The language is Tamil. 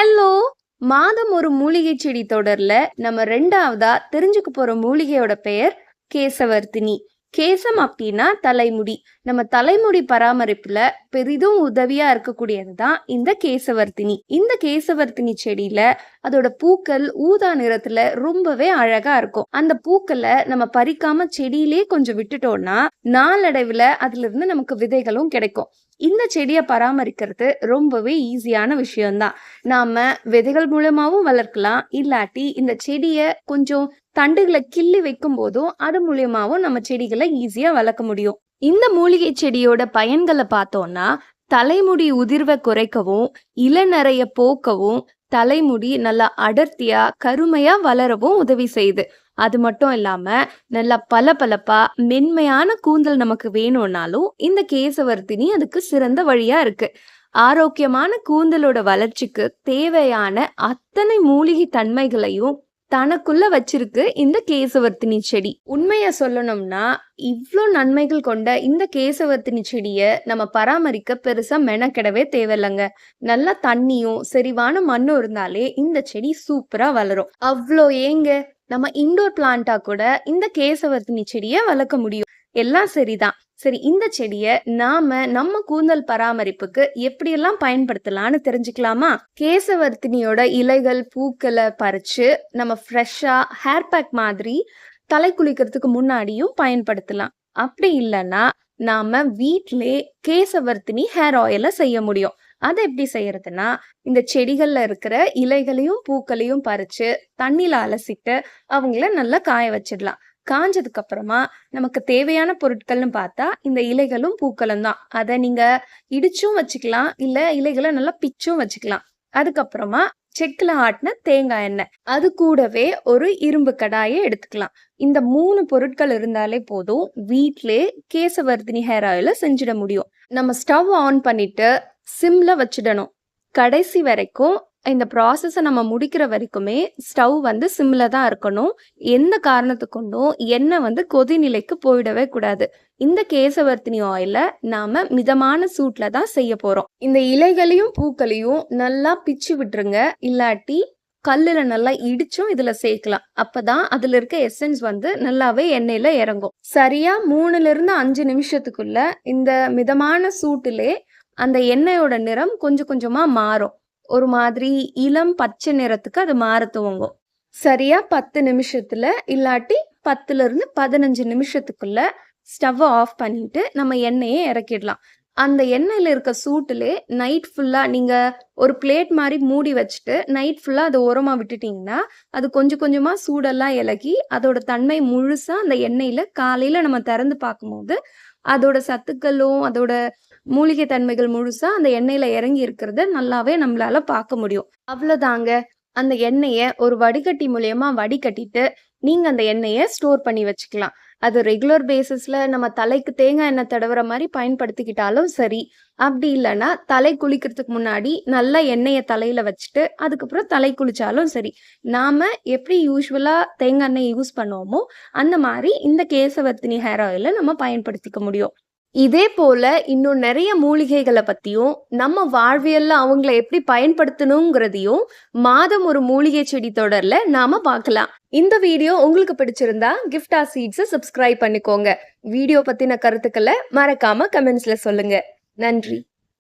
ஹலோ மாதம் ஒரு மூலிகை செடி தொடர்ல நம்ம ரெண்டாவதா தெரிஞ்சுக்க போற மூலிகையோட பெயர் கேசவர்த்தினி. கேசம் அப்படின்னா தலைமுடி. நம்ம தலைமுடி பராமரிப்புல பெரிதும் உதவியா இருக்கக்கூடியது தான் இந்த கேசவர்த்தினி. இந்த கேசவர்த்தினி செடியில அதோட பூக்கள் ஊதா நிறத்துல ரொம்பவே அழகா இருக்கும். அந்த பூக்களை நம்ம பறிக்காம செடியிலே கொஞ்சம் விட்டுட்டோம்னா நாளடைவுல அதுல இருந்து நமக்கு விதைகளும் கிடைக்கும். இந்த செடியை பராமரிக்கிறது ரொம்பவே ஈஸியான விஷயம்தான். நாம விதைகள் மூலமாவும் வளர்க்கலாம். இல்லாட்டி இந்த செடியை கொஞ்சம் தண்டுகளை கிள்ளி வைக்கும் போதும் அது மூலியமாவும் நம்ம செடிகளை ஈஸியா வளர்க்க முடியும். இந்த மூலிகை செடியோட பயன்களை பார்த்தோம்னா தலைமுடி உதிர்வை குறைக்கவும் இளநறைய போக்கவும் தலைமுடி நல்லா அடர்த்தியா கருமையா வளரவும் உதவி செய்யுது. அது மட்டும் இல்லாம நல்லா பளபளப்பா மென்மையான கூந்தல் நமக்கு வேணும்னாலும் இந்த கேசவர்த்தினி அதுக்கு சிறந்த வழியா இருக்கு. ஆரோக்கியமான கூந்தலோட வளர்ச்சிக்கு தேவையான அத்தனை மூலிகை தன்மைகளையும் தனக்குள்ள வச்சிருக்கு இந்த கேசவர்த்தினி செடி. உண்மைய சொல்லணும்னா இவ்வளோ நன்மைகள் கொண்ட இந்த கேசவர்த்தினி செடியை நம்ம பராமரிக்க பெருசா மெனக்கெடவே தேவையில்லைங்க. நல்லா தண்ணியும் செறிவான மண்ணும் இருந்தாலே இந்த செடி சூப்பரா வளரும். அவ்வளோ ஏங்க? நம்ம இண்டோர் பிளான்ட்டா கூட இந்த கேசவர்த்தினி செடியை வளர்க்க முடியும். எல்லாம் சரிதான். சரி இந்த செடியை நாம நம்ம கூந்தல் பராமரிப்புக்கு எப்படியெல்லாம் பயன்படுத்தலாம்னு தெரிஞ்சுக்கலாமா? கேசவர்த்தினியோட இலைகள் பூக்களை பறிச்சு நம்ம ஃப்ரெஷ்ஷா ஹேர் பேக் மாதிரி தலை குளிக்கிறதுக்கு முன்னாடியும் பயன்படுத்தலாம். அப்படி இல்லைன்னா நாம வீட்டிலே கேசவர்த்தினி ஹேர் ஆயிலை செய்ய முடியும். அதை எப்படி செய்யறதுன்னா இந்த செடிகள்ல இருக்கிற இலைகளையும் பூக்களையும் பறிச்சு தண்ணியில அலசிட்டு அவங்கள நல்லா காய வச்சிடலாம். காஞ்சதுக்கு அப்புறமா நமக்கு தேவையான பொருட்கள்னு பார்த்தா இந்த இலைகளும் பூக்களும் தான். அதை நீங்க இடிச்சும் வச்சுக்கலாம் இல்ல இலைகளை நல்லா பிச்சும் வச்சுக்கலாம். அதுக்கப்புறமா செக்கில் ஆட்டின தேங்காய் எண்ணெய். அது கூடவே ஒரு இரும்பு கடாயை எடுத்துக்கலாம். இந்த மூணு பொருட்கள் இருந்தாலே போதும் வீட்டிலே கேசவர்தினி ஹேர் ஆயில செஞ்சிட முடியும். நம்ம ஸ்டவ் ஆன் பண்ணிட்டு சிம்ல வச்சிடணும். கடைசி வரைக்கும் இந்த ப்ராசஸை நம்ம முடிக்கிற வரைக்குமே ஸ்டவ் வந்து சிம்மில் தான் இருக்கணும். எந்த காரணத்து கொண்டும் எண்ணெய் வந்து கொதிநிலைக்கு போயிடவே கூடாது. இந்த கேசவர்த்தினி ஆயிலை நாம் மிதமான சூட்டில் தான் செய்ய போகிறோம் இந்த இலைகளையும் பூக்களையும் நல்லா பிச்சு விட்டுருங்க. இல்லாட்டி கல்லில் நல்லா இடிச்சும் இதில் சேர்க்கலாம். அப்போ தான் அதில் இருக்க எசன்ஸ் வந்து நல்லாவே எண்ணெயில் இறங்கும். சரியாக மூணுலேருந்து அஞ்சு நிமிஷத்துக்குள்ள இந்த மிதமான சூட்டிலே அந்த எண்ணெயோட நிறம் கொஞ்சம் கொஞ்சமாக மாறும். ஒரு மாதிரி இளம் பச்சை நிறத்துக்கு அது மாற துவங்கும் சரியா பத்து நிமிஷத்துல இல்லாட்டி பத்துல இருந்து பதினஞ்சு நிமிஷத்துக்குள்ள ஸ்டவ் ஆஃப் பண்ணிட்டு நம்ம எண்ணெயை இறக்கிடலாம். அந்த எண்ணெயில் இருக்க சூட்டிலே நைட் ஃபுல்லாக நீங்கள் ஒரு பிளேட் மாதிரி மூடி வச்சுட்டு நைட் ஃபுல்லாக அதை உரமாக விட்டுட்டிங்கன்னா அது கொஞ்சம் கொஞ்சமாக சூடெல்லாம் இலகி அதோட தன்மை முழுசாக அந்த எண்ணெயில் காலையில் நம்ம திறந்து பார்க்கும்போது அதோட சத்துக்களும் அதோட மூலிகை தன்மைகள் முழுசா அந்த எண்ணெயில இறங்கி இருக்கிறத நல்லாவே நம்மளால பார்க்க முடியும். அவ்வளவுதாங்க. அந்த எண்ணெயை ஒரு வடிகட்டி மூலயமா வடிகட்டிட்டு நீங்க அந்த எண்ணெயை ஸ்டோர் பண்ணி வச்சுக்கலாம். அது ரெகுலர் பேசிஸ்ல நம்ம தலைக்கு தேங்காய் எண்ணெய் தடவுற மாதிரி பயன்படுத்திக்கிட்டாலும் சரி. அப்படி இல்லைன்னா தலை குளிக்கிறதுக்கு முன்னாடி நல்லா எண்ணெயை தலையில வச்சுட்டு அதுக்கப்புறம் தலை குளிச்சாலும் சரி. நாம எப்படி யூஸ்வலா தேங்காய் எண்ணெய் யூஸ் பண்ணுவோமோ அந்த மாதிரி இந்த கேசவர்த்தினி ஹேர் ஆயில நம்ம பயன்படுத்திக்க முடியும். இதே போல இன்னும் நிறைய மூலிகைகளை பத்தியும் நம்ம வாழ்வியல்ல அவங்கள எப்படி பயன்படுத்தணுங்கிறதையும் மாதம் ஒரு மூலிகை செடி தொடர்ல நாம பார்க்கலாம். இந்த வீடியோ உங்களுக்கு பிடிச்சிருந்தா கிஃப்டா சீட்ஸை சப்ஸ்கிரைப் பண்ணிக்கோங்க. வீடியோ பத்தின கருத்துக்களை மறக்காம கமெண்ட்ஸ்ல சொல்லுங்க. நன்றி.